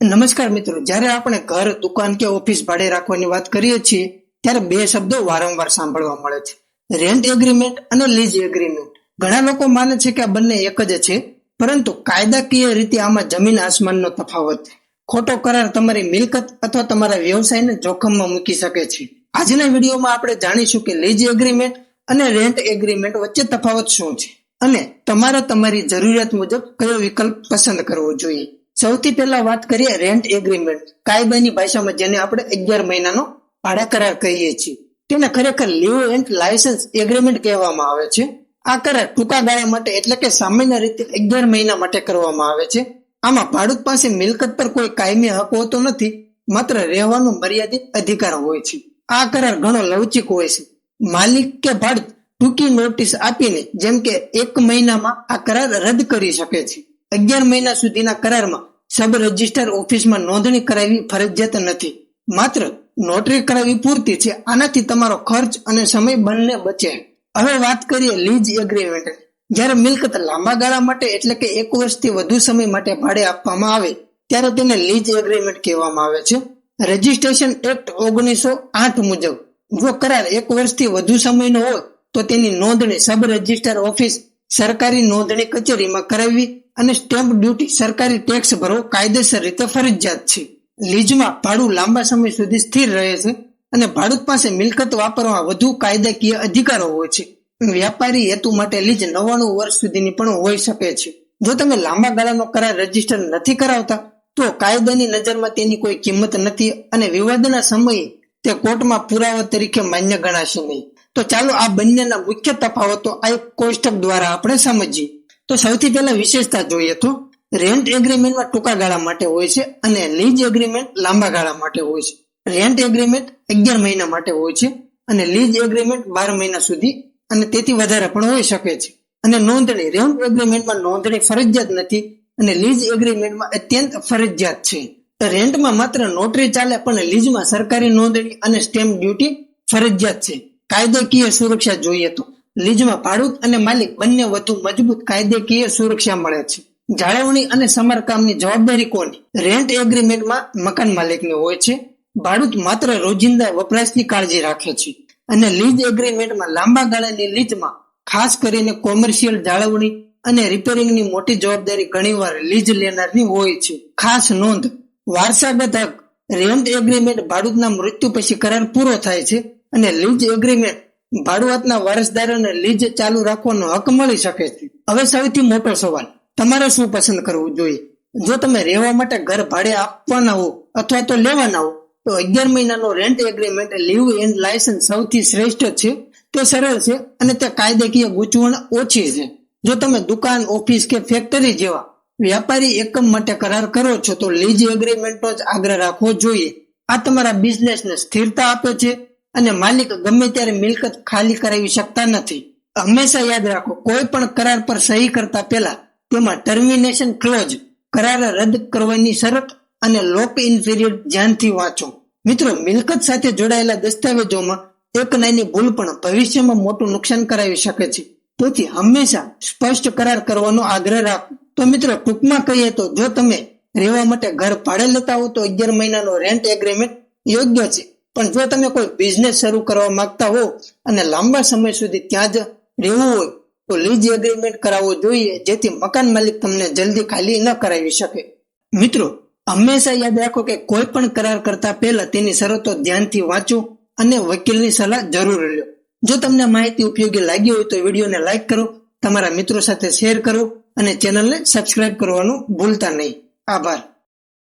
નમસ્કાર મિત્રો, જ્યારે આપણે ઘર, દુકાન કે ઓફિસ ભાડે રાખવાની વાત કરીએ છીએ, ત્યારે બે શબ્દો વારંવાર સાંભળવા મળે છે. રેન્ટ એગ્રીમેન્ટ અને લીઝ એગ્રીમેન્ટ. ઘણા લોકો માને છે કે આ બંને એક જ છે, પરંતુ કાયદાકીય રીતે આમાં જમીન આસમાનનો તફાવત છે. ખોટો કરાર તમારી મિલકત અથવા તમારા વ્યવસાયને જોખમમાં મૂકી શકે છે. આજના વિડીયોમાં આપણે જાણીશું કે લીઝ એગ્રીમેન્ટ અને રેન્ટ એગ્રીમેન્ટ વચ્ચે તફાવત શું છે અને તમારે તમારી જરૂરિયાત મુજબ કયો વિકલ્પ પસંદ કરવો જોઈએ. સૌથી પહેલા વાત કરીએ રેન્ટ એગ્રીમેન્ટ કાયદાની ભાષામાં જેને આપણે અગિયાર મહિનાનો ભાડા કરાર કહીએ છીએ. તેને ખરેખર લીવ એન્ડ લાયસન્સ એગ્રીમેન્ટ કહેવામાં આવે છે. આ કરાર ટૂંકા ગાળા માટે એટલે કે સામાન્ય રીતે અગિયાર મહિના માટે કરવામાં આવે છે. આમાં ભાડૂત પાસે મિલકત પર કોઈ કાયમી હક હોતો નથી, માત્ર રહેવાનો મર્યાદિત અધિકાર હોય છે. આ કરાર ઘણો લવચિક હોય છે. માલિક કે ભાડૂત ટૂંકી નોટિસ આપીને જેમ કે એક મહિનામાં આ કરાર રદ કરી શકે છે. અગિયાર મહિના સુધીના કરારમાં સબ રજિસ્ટર ઓફિસમાં નોંધણી કરાવવી ફરજિયાત નથી. માત્ર નોટરી કરાવવી પૂરતી છે. આનાથી તમારો ખર્ચ અને સમય બંને બચે. હવે વાત કરીએ લીઝ એગ્રીમેન્ટ. જ્યારે મિલકત લાંબા ગાળા માટે એટલે કે એક વર્ષથી વધુ સમય માટે ભાડે આપવામાં આવે, ત્યારે તેને લીઝ એગ્રીમેન્ટ કહેવામાં આવે છે. રજિસ્ટ્રેશન એક્ટ ઓગણીસો આઠ મુજબ, જો કરાર એક વર્ષથી વધુ સમયનો હોય, તો તેની નોંધણી સબ રજિસ્ટર ઓફિસ સરકારી નોંધણી કચેરીમાં કરાવવી અને સ્ટેમ્પ ડ્યુટી સરકારી ટેક્સ ભરવો કાયદેસર રીતે ફરજિયાત છે. લીઝમાં ભાડું લાંબા સમય સુધી સ્થિર રહે છે અને ભાડૂત પાસે મિલકત વાપરવા વધુ કાયદાકીય અધિકારો હોય છે. વ્યાપારી હેતુ માટે લીઝ નવ્વાણું વર્ષ સુધીની પણ હોઈ શકે છે. જો તમે લાંબા ગાળાનો કરાર રજિસ્ટર નથી કરાવતા, તો કાયદાની નજરમાં તેની કોઈ કિંમત નથી અને વિવાદના સમયે તે કોર્ટમાં પુરાવા તરીકે માન્ય ગણાશે નહીં. તો ચાલો આ બંનેના મુખ્ય તફાવતો આ એક કોષ્ટક દ્વારા આપણે સમજીએ. તો સૌથી પહેલા વિશેષતા જોઈએ તો રેન્ટ એગ્રીમેન્ટમાં ટૂંકા ગાળા માટે હોય છે અને લીઝ એગ્રીમેન્ટ લાંબા ગાળા માટે હોય છે. રેન્ટ એગ્રીમેન્ટ અગિયાર મહિના માટે હોય છે અને લીઝ એગ્રીમેન્ટ બાર મહિના સુધી અને તેથી વધારે પણ હોઈ શકે છે. અને નોંધણી રેન્ટ એગ્રીમેન્ટમાં નોંધણી ફરજિયાત નથી અને લીઝ એગ્રીમેન્ટમાં અત્યંત ફરજિયાત છે. રેન્ટમાં માત્ર નોટરી ચાલે પણ લીઝમાં સરકારી નોંધણી અને સ્ટેમ્પ ડ્યુટી ફરજિયાત છે. કાયદાકીય સુરક્ષા જોઈએ તો. લીઝમાં ભાડૂત અને માલિક બંને વધુ મજબૂત કાયદેકીય સુરક્ષા મળે છે. જાળવણી અને સમારકામની જવાબદારી કોની? રેન્ટ એગ્રીમેન્ટમાં મકાન માલિકની હોય છે. ભાડૂત માત્ર રોજિંદા વપરાશની કાળજી રાખે છે. અને લીઝ એગ્રીમેન્ટમાં લાંબા ગાળાની લીઝમાં ખાસ કરીને કોમર્શિયલ જાળવણી અને રિપેરિંગની મોટી જવાબદારી ઘણીવાર લીઝ લેનારની હોય છે. ખાસ નોંધ, વારસાગત હક. રેન્ટ એગ્રીમેન્ટ ભાડૂતના મૃત્યુ પછી કરાર પૂરો થાય છે. અને લીજ એગ્રીમેન્ટ ભાડુઆતના વારસદારોને લીઝ ચાલુ રાખવાનો હક મળી શકે છે. હવે સૌથી મોટો સવાલ, તમારે શું પસંદ કરવું જોઈએ? જો તમે રહેવા માટે ઘર ભાડે આપવાના હો અથવા તો લેવાના હો, તો અગિયાર મહિનાનો rent agreement leave and licence સૌથી શ્રેષ્ઠ છે. તે સરળ છે અને તે કાયદેકીય ગૂંચવણ ઓછી છે. જો તમે દુકાન, ઓફિસ કે ફેક્ટરી જેવા વ્યાપારી એકમ માટે કરાર કરો છો, તો લીજ એગ્રીમેન્ટનો જ આગ્રહ રાખવો જોઈએ. આ તમારા બિઝનેસને સ્થિરતા આપે છે અને માલિક ગમે ત્યારે મિલકત ખાલી કરાવી શકતા નથી. હંમેશા યાદ રાખો, કોઈ પણ કરાર પર સહી કરતા પહેલા તેમાં ટર્મિનેશન ક્લોઝ કરાર રદ કરવાની શરત અને લોક ઇન પીરિયડ ધ્યાનથી વાંચો. મિત્રો, મિલકત સાથે જોડાયેલા દસ્તાવેજોમાં એક નાની ભૂલ પણ ભવિષ્યમાં મોટું નુકસાન કરાવી શકે છે. તેથી હંમેશા સ્પષ્ટ કરાર કરવાનો આગ્રહ રાખો. તો મિત્રો, ટૂંકમાં કહીએ તો જો તમે રહેવા માટે ઘર ભાડે લેતા હો તો અગિયાર મહિનાનો રેન્ટ એગ્રીમેન્ટ યોગ્ય છે. પણ જો તમે કોઈ બિઝનેસ શરૂ કરવા માંગતા હો અને લાંબા સમય સુધી ત્યાં જ રહેવું હોય, તો લીઝ એગ્રીમેન્ટ કરાવવો જોઈએ, જેથી મકાન માલિક તમને જલ્દી ખાલી ન કરાવી શકે. મિત્રો, હંમેશા યાદ રાખો કે કોઈ પણ કરાર કરતા પહેલા તેની શરતો ધ્યાનથી વાંચો અને વકીલની સલાહ જરૂર લો જો તમને માહિતી ઉપયોગી લાગી હોય તો વિડીયોને લાઈક કરો, તમારા મિત્રો સાથે શેર કરો અને ચેનલને સબસ્ક્રાઇબ કરવાનું ભૂલતા નહીં. આભાર.